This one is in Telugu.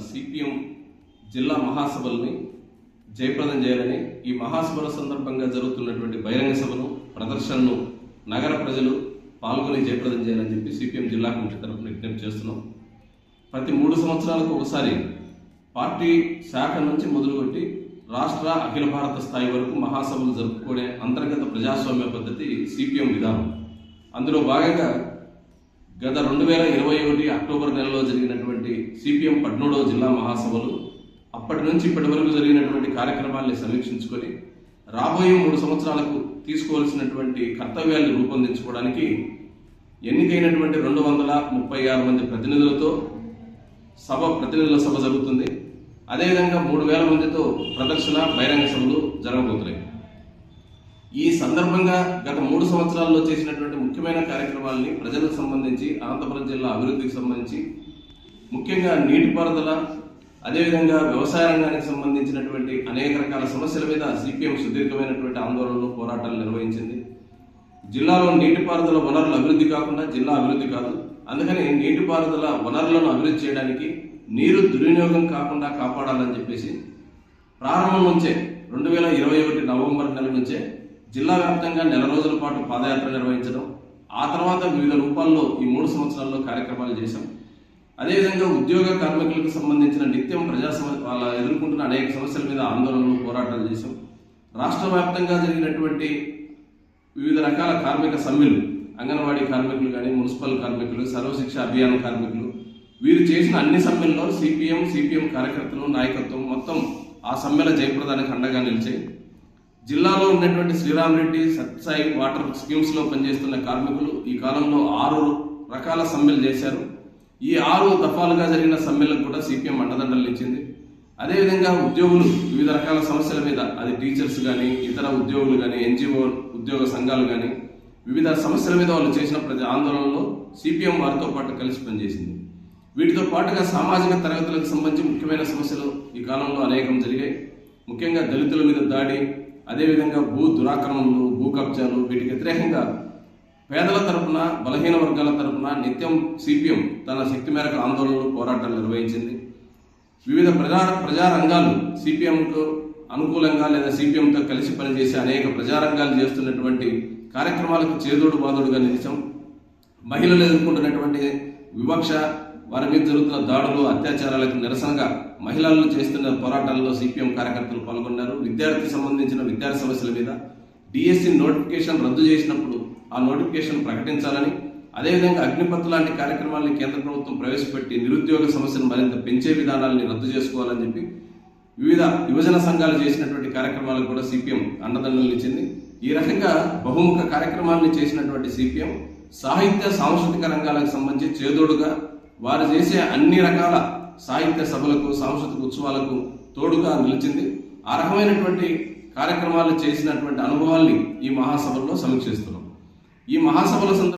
సిపిఎం జిల్లా మహాసభల్ని జయప్రదం చేయాలని ఈ మహాసభల సందర్భంగా జరుగుతున్నటువంటి బహిరంగ సభను ప్రదర్శనను నగర ప్రజలు పాల్గొని జయప్రదం చేయాలని చెప్పి సిపిఎం జిల్లా కమిటీ తరఫున విజ్ఞప్తి చేస్తున్నాం. ప్రతి మూడు సంవత్సరాలకు ఒకసారి పార్టీ శాఖ నుంచి మొదలుపెట్టి రాష్ట్ర అఖిల భారత స్థాయి వరకు మహాసభలు జరుపుకునే అంతర్గత ప్రజాస్వామ్య పద్ధతి సిపిఎం విధానం. అందులో భాగంగా గత రెండు వేల ఇరవై ఒకటి అక్టోబర్ నెలలో జరిగినటువంటి సిపిఎం పద్మూడవ జిల్లా మహాసభలు అప్పటి నుంచి ఇప్పటి వరకు జరిగినటువంటి కార్యక్రమాల్ని సమీక్షించుకొని రాబోయే మూడు సంవత్సరాలకు తీసుకోవాల్సినటువంటి కర్తవ్యాన్ని రూపొందించుకోవడానికి ఎన్నికైనటువంటి రెండు వందల ముప్పై ఆరు మంది ప్రతినిధులతో సభ ప్రతినిధుల సభ జరుగుతుంది. అదేవిధంగా మూడు వేల మందితో ప్రదర్శన బహిరంగ సభలు జరగబోతున్నాయి. ఈ సందర్భంగా గత మూడు సంవత్సరాల్లో చేసినటువంటి ముఖ్యమైన కార్యక్రమాలని ప్రజలకు సంబంధించి అనంతపురం జిల్లా అభివృద్ధికి సంబంధించి ముఖ్యంగా నీటిపారుదల అదేవిధంగా వ్యవసాయ రంగానికి సంబంధించినటువంటి అనేక రకాల సమస్యల మీద సిపిఎం సుదీర్ఘమైనటువంటి ఆందోళనలు పోరాటాలు నిర్వహించింది. జిల్లాలో నీటిపారుదల వనరుల అభివృద్ధి కాకుండా జిల్లా అభివృద్ధి కాదు. అందుకని నీటిపారుదల వనరులను అభివృద్ధి చేయడానికి నీరు దుర్వినియోగం కాకుండా కాపాడాలని చెప్పేసి ప్రారంభం నుంచే రెండు వేల ఇరవై ఒకటి నవంబర్ నెల నుంచే జిల్లా వ్యాప్తంగా నెల రోజుల పాటు పాదయాత్ర నిర్వహించడం ఆ తర్వాత వివిధ రూపాల్లో ఈ మూడు సంవత్సరాల్లో కార్యక్రమాలు చేశాం. అదేవిధంగా ఉద్యోగ కార్మికులకు సంబంధించిన నిత్యం ప్రజా సమ వాళ్ళ ఎదుర్కొంటున్న అనేక సమస్యల మీద ఆందోళనలు పోరాటాలు చేశాం. రాష్ట్ర వ్యాప్తంగా జరిగినటువంటి వివిధ రకాల కార్మిక సమ్మెలు అంగన్వాడీ కార్మికులు కానీ మున్సిపల్ కార్మికులు సర్వశిక్ష అభియాన్ కార్మికులు వీరు చేసిన అన్ని సమ్మెల్లో సిపిఎం సిపిఎం కార్యకర్తలు నాయకత్వం మొత్తం ఆ సమ్మెల జయప్రదానికి అండగా నిలిచాయి. జిల్లాలో ఉన్నటువంటి శ్రీరామ్ రెడ్డి సత్సాయి వాటర్ స్కీమ్స్లో పనిచేస్తున్న కార్మికులు ఈ కాలంలో ఆరు రకాల సమ్మెలు చేశారు. ఈ ఆరు దఫాలుగా జరిగిన సమ్మెలకు కూడా సిపిఎం అండదండలు ఇచ్చింది అదేవిధంగా ఉద్యోగులు వివిధ రకాల సమస్యల మీద అది టీచర్స్ కానీ ఇతర ఉద్యోగులు కానీ ఎన్జిఓ ఉద్యోగ సంఘాలు కానీ వివిధ సమస్యల మీద వాళ్ళు చేసిన ప్రతి ఆందోళనలో సిపిఎం వారితో పాటు కలిసి పనిచేసింది. వీటితో పాటుగా సామాజిక తరగతులకు సంబంధించి ముఖ్యమైన సమస్యలు ఈ కాలంలో అనేకం జరిగాయి. ముఖ్యంగా దళితుల మీద దాడి అదేవిధంగా భూ దురాక్రమణలు భూ కబ్జాలు వీటికి వ్యతిరేకంగా పేదల తరపున బలహీన వర్గాల తరపున నిత్యం సిపిఎం తన శక్తి మేరకు ఆందోళనలు పోరాటాలు నిర్వహించింది. వివిధ ప్రజా ప్రజా రంగాలు సిపిఎంకు అనుకూలంగా లేదా సిపిఎంతో కలిసి పనిచేసే అనేక ప్రజారంగాలు చేస్తున్నటువంటి కార్యక్రమాలకు చేదోడు బాదోడుగా నిలిచాం. మహిళలు ఎదుర్కొంటున్నటువంటి వివక్ష వారి మీద జరుగుతున్న దాడులు అత్యాచారాలకు నిరసనగా మహిళలు చేస్తున్న పోరాటాల్లో సిపిఎం కార్యకర్తలు పాల్గొన్నారు. విద్యార్థి సంబంధించిన విద్యార్థి సమస్యల మీద డిఎస్సి నోటిఫికేషన్ రద్దు చేసినప్పుడు ఆ నోటిఫికేషన్ ప్రకటించాలని అదేవిధంగా అగ్నిపత్ లాంటి కార్యక్రమాలను కేంద్ర ప్రభుత్వం ప్రవేశపెట్టి నిరుద్యోగ సమస్యను మరింత పెంచే విధానాలని రద్దు చేసుకోవాలని చెప్పి వివిధ యువజన సంఘాలు చేసినటువంటి కార్యక్రమాలకు కూడా సిపిఎం అండదండలు ఇచ్చింది ఈ రకంగా బహుముఖ కార్యక్రమాలను చేసినటువంటి సిపిఎం సాహిత్య సాంస్కృతిక రంగాలకు సంబంధించి చేదోడుగా వారు చేసే అన్ని రకాల సాహిత్య సభలకు సాంస్కృతిక ఉత్సవాలకు తోడుగా నిలిచింది. ఆ రకమైనటువంటి కార్యక్రమాలు చేసినటువంటి అనుభవాల్ని ఈ మహాసభల్లో సమీక్షిస్తున్నాం. ఈ మహాసభల సందర్భంగా